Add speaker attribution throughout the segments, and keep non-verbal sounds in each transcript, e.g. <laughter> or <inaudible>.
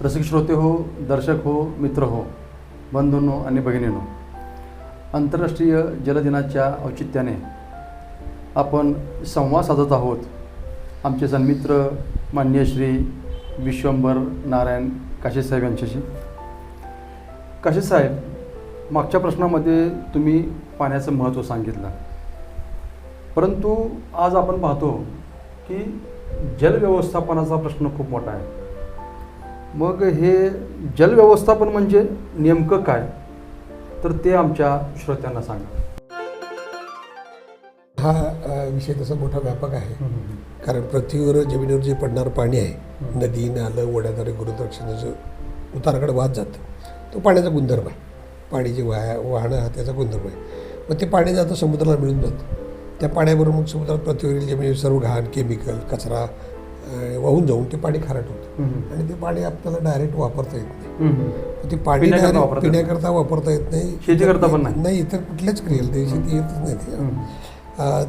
Speaker 1: रसिक श्रोते हो दर्शक हो मित्र हो बंधूंनो आणि भगिनींनो आंतरराष्ट्रीय जलदिनाच्या औचित्याने आपण संवाद साधत आहोत. आमचे सन्मित्र मान्य श्री विश्वंभर नारायण काशीसाहेब यांच्याशी. काशीसाहेब मागच्या प्रश्नामध्ये तुम्ही पाण्याचं महत्त्व सांगितलं. परंतु आज आपण पाहतो की जलव्यवस्थापनाचा प्रश्न खूप मोठा आहे. मग हे जलव्यवस्थापन म्हणजे नेमकं काय? तर ते आमच्या श्रोत्यांना सांगा.
Speaker 2: हा विषय तसा मोठा व्यापक आहे. कारण पृथ्वीवर जमिनीवर जे पडणारं पाणी आहे नदी नालं ओढ्याद्वारे गुरुत्वाकर्षणाचं उताराकडे वाहत जातं. तो पाण्याचा गुणधर्म आहे. पाणी जे वाया वाहणं हा त्याचा गुणधर्म आहे. मग ते पाणी जातं समुद्राला मिळून जातं. त्या पाण्याबरोबर मग समुद्रात पृथ्वीवरील जमिनीवर सर्व घाण केमिकल कचरा वाहून जाऊन ते पाणी खारट होतं. आणि ते पाणी आपल्याला डायरेक्ट वापरता येत नाही. ते पाणी
Speaker 1: पिण्याकरता वापरता येत
Speaker 2: पिण्याकरता वापरता येत नाही.
Speaker 1: शेतीकरता पण नाही?
Speaker 2: नाही इतर कुठल्याच क्रियेला ते शेती येतच नाही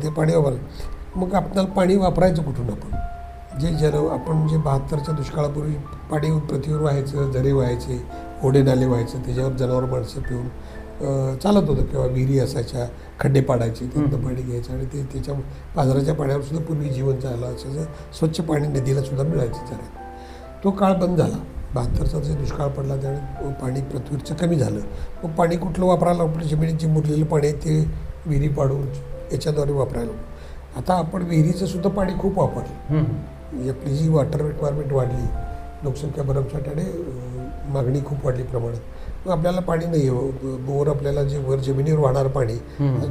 Speaker 2: ते. पाणी वापर मग आपल्याला पाणी वापरायचं कुठून आपण? जे जल आपण जे बहात्तरच्या दुष्काळापूर्वी पाणी पृथ्वीवर व्हायचं झरे व्हायचे ओढे नाले व्हायचं त्याच्यावर जनावर माणसं पिऊन चालत होतं किंवा विहिरी असायच्या खड्डे पाडायचे त्यातनं पाणी घ्यायचं आणि ते त्याच्या बाजाराच्या पाण्यावर सुद्धा पूर्वी जीवन चाललं असायचं. स्वच्छ पाणी नदीला सुद्धा मिळायचं झऱ्यात तो काळ बंद झाला. बहात्तरचा जे दुष्काळ पडला त्यावेळी पाणी पृथ्वीचं कमी झालं. मग पाणी कुठलं वापरायला आपलं जमिनीत जे मुरलेलं पाणी आहे ते विहिरी पाडून याच्याद्वारे वापरायला. आता आपण विहिरीचं सुद्धा पाणी खूप वापरलं. आपली जी वॉटर रिक्वायरमेंट वाढली लोकसंख्या भरमसाठ आणि मागणी खूप वाढली प्रमाणात. आपल्याला पाणी नाही आहे. बोर आपल्याला जे वर जमिनीवर वाहणारं पाणी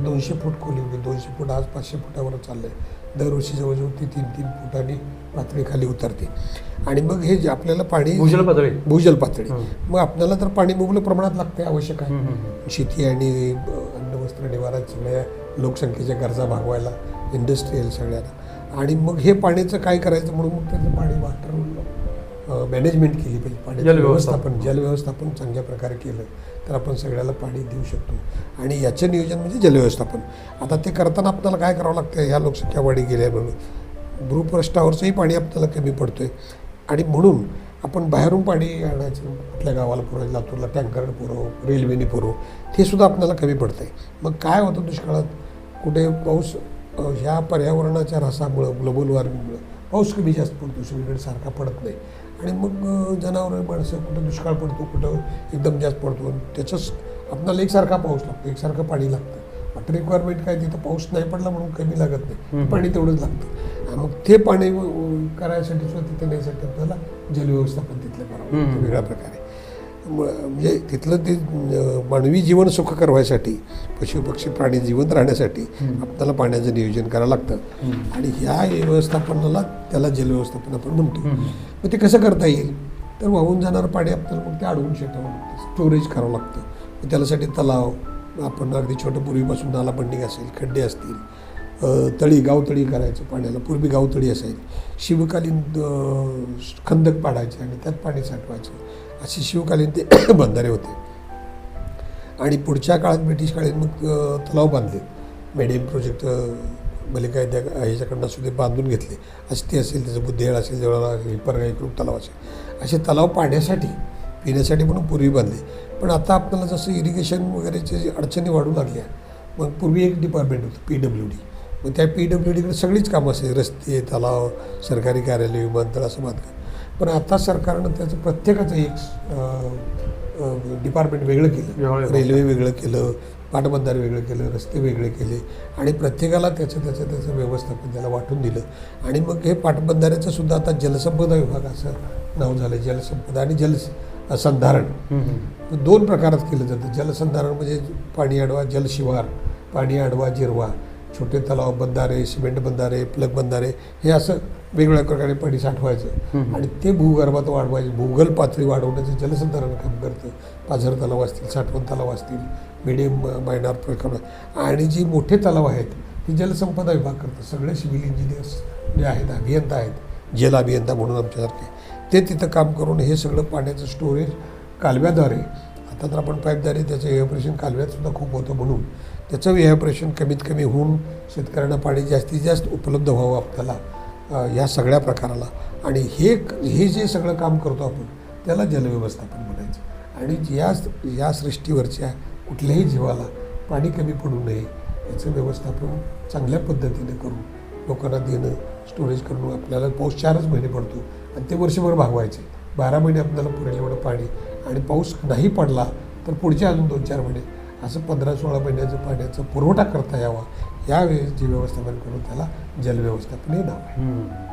Speaker 2: दोनशे फूट खोली होती दोनशे फूट आज पाचशे फुटावर चाललं आहे दरवर्षी जवळजवळ ती तीन तीन फुटांनी पातळी खाली उतरते. आणि मग हे जे आपल्याला पाणी
Speaker 1: भूजल पातळी.
Speaker 2: भूजल पातळी.
Speaker 1: हं.
Speaker 2: मग आपल्याला तर पाणी मुबलक प्रमाणात लागते आवश्यक आहे. शेती आणि अन्न वस्त्र निवारा सगळ्या लोकसंख्येच्या गरजा भागवायला इंडस्ट्रीयल सगळ्यांना आणि मग हे पाण्याचं काय करायचं म्हणून मग त्याचं पाणी वाटर मॅनेजमेंट केली पाहिजे. पाण्याचं. व्यवस्थापन. जलव्यवस्थापन चांगल्या प्रकारे केलं तर आपण सगळ्याला पाणी देऊ शकतो. आणि याचं नियोजन म्हणजे जलव्यवस्थापन आता ते करताना आपल्याला काय करावं लागतं ह्या लोकसंख्या वाढी गेल्यामुळे भूपृष्ठावरचंही पाणी आपल्याला कमी पडतंय. आणि म्हणून आपण बाहेरून पाणी आणायचं आपल्या गावाला पुरवायचं लातूरला टँकरनं पुरव रेल्वेने पुरव ते सुद्धा आपल्याला कमी पडतंय. मग काय होतं दुष्काळात? कुठे पाऊस ह्या पर्यावरणाच्या रसामुळं ग्लोबल वॉर्मिंगमुळं पाऊस कमी जास्त पडतो. सगळीकडे सारखा पडत नाही. आणि मग जनावरं माणसं कुठं दुष्काळ पडतो कुठं एकदम जास्त पडतो. आणि त्याचंच आपल्याला एकसारखा पाऊस लागतो एकसारखं पाणी लागतं. वॉटर रिक्वायरमेंट काय तिथं पाऊस नाही पडला म्हणून कमी लागत नाही. पाणी तेवढंच लागतं. आणि मग ते पाणी करायसाठी सुद्धा तिथे नेण्यासाठी आपल्याला जलव्यवस्थापन तिथलं करावं. वेगळ्या प्रकारे. म्हणजे तिथलं ते मानवी जीवन सुखकर व्हायसाठी पशु पक्षी प्राणी जिवंत राहण्यासाठी. आपल्याला पाण्याचं नियोजन करावं लागतं. आणि ह्या व्यवस्थापनाला त्याला जलव्यवस्थापन आपण म्हणतो. मग ते कसं करता येईल तर वाहून जाणारं पाणी आपल्याला मग ते अडवून शेटावं लागतं स्टोरेज करावं लागतं मग त्याच्यासाठी तलाव आपण अगदी छोटं पूर्वीपासून नालाबंडिंग असेल खड्डे असतील तळी गावतळी करायचं पाण्याला पूर्वी गावतळी असायची शिवकालीन खंदक पाडायचे आणि त्यात पाणी साठवायचं असे शिवकालीन ते <coughs> बंधारे होते. आणि पुढच्या काळात ब्रिटिश मग तलाव बांधले. मेडियम प्रोजेक्ट मलिका त्या ह्याच्याकडनं सुद्धा बांधून घेतले. अस्थी असेल त्याचं बुद्धेळ असेल जवळला हिपरगा तलाव असेल. असे तलाव पाण्यासाठी पिण्यासाठी म्हणून पूर्वी बांधले. पण आता आपल्याला जसं इरिगेशन वगैरेचे अडचणी वाढू लागल्या मग पूर्वी एक डिपार्टमेंट होतं पी डब्ल्यू डी मग त्या पी डब्ल्यू डीकडे सगळीच कामं असेल रस्ते तलाव सरकारी कार्यालय विमानतळ असं बांधकाम पण आता सरकारनं त्याचं प्रत्येकाचं एक डिपार्टमेंट वेगळं केलं. रेल्वे वेगळं केलं पाटबंधारे वेगळं केलं रस्ते वेगळे केले. आणि प्रत्येकाला त्याचं त्याचं त्याचं व्यवस्थापन त्याला वाटून दिलं. आणि मग हे पाटबंधाऱ्याचं सुद्धा आता जलसंपदा विभाग असं नाव झालं. जलसंपदा आणि जल संधारण. दोन प्रकारात केलं जातं. जलसंधारण म्हणजे पाणी अडवा जलशिवार पाणी अडवा जिरवा. छोटे तलाव बंधारे सिमेंट बंधारे प्लग बंधारे. हे असं वेगवेगळ्या प्रकारे पाणी साठवायचं. आणि ते भूगर्भात वाढवायचे. भूगल पातळी वाढवण्याचं जलसंधारण काम करतं. पाझर तलाव असतील साठवण तलाव असतील मिडियम मायनर प्रकार आणि जी मोठे तलाव आहेत ते जलसंपदा विभाग करतं सगळे सिव्हिल इंजिनियर्स जे आहेत अभियंता आहेत जल अभियंता म्हणून आमच्यासारखे. ते तिथं काम करून हे सगळं पाण्याचं स्टोरेज कालव्याद्वारे आता तर आपण पाईपद्वारे त्याचं एव्हॅपरेशन कालव्यातसुद्धा खूप होतं म्हणून त्याचं एव्हॅपरेशन कमीत कमी होऊन शेतकऱ्यांना पाणी जास्तीत जास्त उपलब्ध व्हावं आपल्याला. ह्या सगळ्या प्रकाराला. आणि हे हे जे सगळं काम करतो आपण त्याला जलव्यवस्थापन म्हणायचं. आणि या या सृष्टीवरच्या कुठल्याही जीवाला पाणी कमी पडू नये याचं व्यवस्थापन चांगल्या पद्धतीने करून लोकांना देणं स्टोरेज करून आपल्याला पाऊस चारच महिने पडतो आणि ते वर्षभर भागवायचे. बारा महिने आपल्याला पुरेल एवढं पाणी आणि पाऊस नाही पडला तर पुढचे अजून दोन चार महिने. असं पंधरा सोळा महिन्याचं पाण्याचा पुरवठा करता यावा यावेळेस जे व्यवस्थापन करून त्याला जलव्यवस्थापन हे नाव आहे.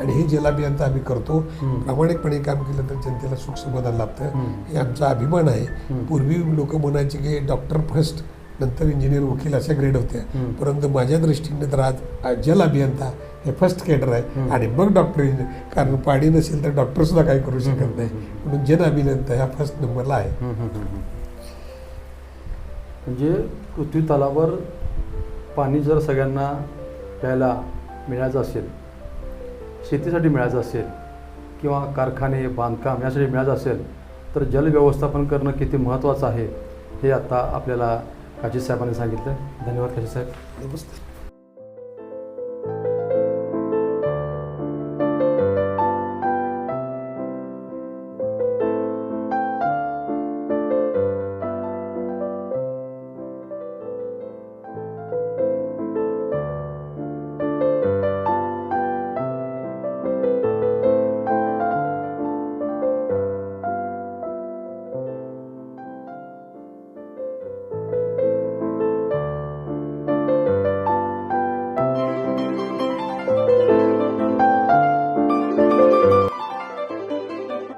Speaker 2: आणि हे जलाभियंता आम्ही करतो. प्रामाणिकपणे काम केलं तर जनतेला सुख समाधान लाभतं. हे आमचा अभिमान आहे. पूर्वी लोक म्हणायचे की डॉक्टर फर्स्ट नंतर इंजिनियर वकील अशा ग्रेड होत्या. परंतु माझ्या दृष्टीने तर आज जल अभियंता हे फर्स्ट केडर आहे. आणि मग डॉक्टर इंजिनियर कारण पाणी नसेल तर डॉक्टर सुद्धा काही करू शकत. नाही म्हणून जन अभियंता ह्या फर्स्ट नंबरला आहे.
Speaker 1: म्हणजे पृथ्वी तलावर पाणी जर सगळ्यांना प्यायला मिळायचं असेल शेतीसाठी मिळायचं असेल किंवा कारखाने बांधकाम यासाठी मिळायचं असेल तर जलव्यवस्थापन करणं किती महत्त्वाचं आहे हे आता आपल्याला काजी साहेबांनी सांगितलं. धन्यवाद काजी साहेब
Speaker 2: नमस्ते.